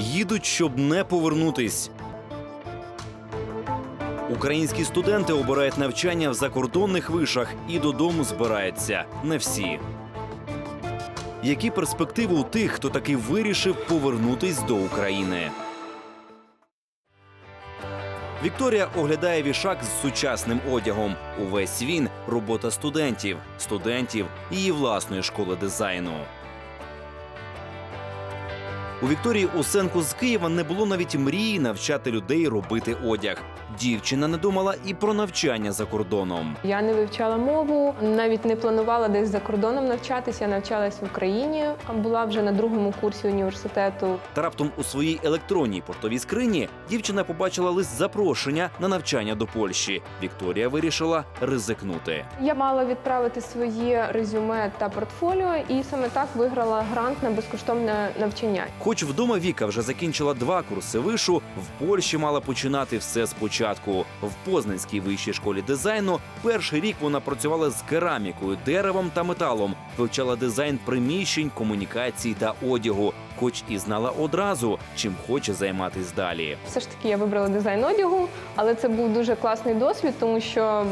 їдуть, щоб не повернутись. Українські студенти обирають навчання в закордонних вишах і додому збираються не всі. Які перспективи у тих, хто таки вирішив повернутись до України? Вікторія оглядає вішак з сучасним одягом. Увесь він робота студентів, студентів її власної школи дизайну. У Вікторії Усенко з Києва не було навіть мрії навчати людей робити одяг. Дівчина не думала і про навчання за кордоном. Я не вивчала мову, навіть не планувала десь за кордоном навчатися. Я навчалась в Україні, а була вже на другому курсі університету. Та раптом у своїй електронній портовій скрині дівчина побачила лист запрошення на навчання до Польщі. Вікторія вирішила ризикнути. Я мала відправити своє резюме та портфоліо, і саме так виграла грант на безкоштовне навчання. Хоч вдома Віка вже закінчила два курси вишу, в Польщі мала починати все спочатку. В Познанській вищій школі дизайну перший рік вона працювала з керамікою, деревом та металом, вивчала дизайн приміщень, комунікацій та одягу, хоч і знала одразу, чим хоче займатись далі. Все ж таки я вибрала дизайн одягу, але це був дуже класний досвід, тому що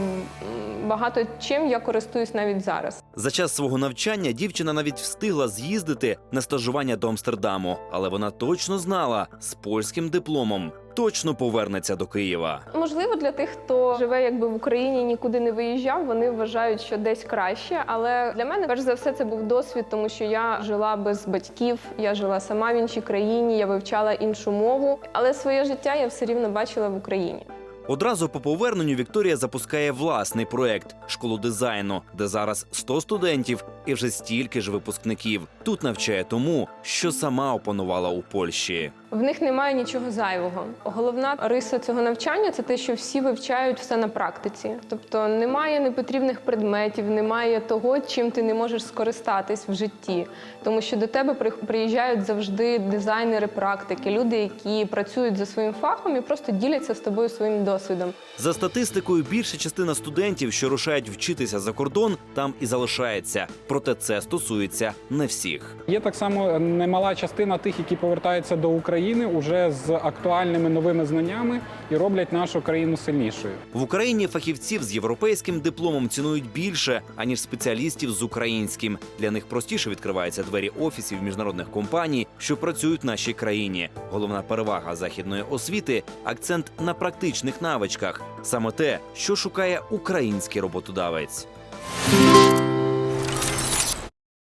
багато чим я користуюсь навіть зараз. За час свого навчання дівчина навіть встигла з'їздити на стажування до Амстердаму, але вона точно знала з польським дипломом точно повернеться до Києва. Можливо, для тих, хто живе якби в Україні, нікуди не виїжджав, вони вважають, що десь краще. Але для мене, перш за все, це був досвід, тому що я жила без батьків, я жила сама в іншій країні, я вивчала іншу мову, але своє життя я все рівно бачила в Україні. Одразу по поверненню Вікторія запускає власний проект школу дизайну, де зараз 100 студентів і вже стільки ж випускників. Тут навчає тому, що сама опанувала у Польщі. В них немає нічого зайвого. Головна риса цього навчання це те, що всі вивчають все на практиці. Тобто немає непотрібних предметів, немає того, чим ти не можеш скористатись в житті. Тому що до тебе при- приїжджають завжди дизайнери практики, люди, які працюють за своїм фахом і просто діляться з тобою своїм досвідом. За статистикою, більша частина студентів, що рушають вчитися за кордон, там і залишається. Проте це стосується не всіх. Є так само немала частина тих, які повертаються до України уже з актуальними новими знаннями і роблять нашу країну сильнішою. В Україні фахівців з європейським дипломом цінують більше аніж спеціалістів з українським. Для них простіше відкриваються двері офісів міжнародних компаній, що працюють в нашій країні. Головна перевага західної освіти акцент на практичних навичках, саме те, що шукає український роботодавець.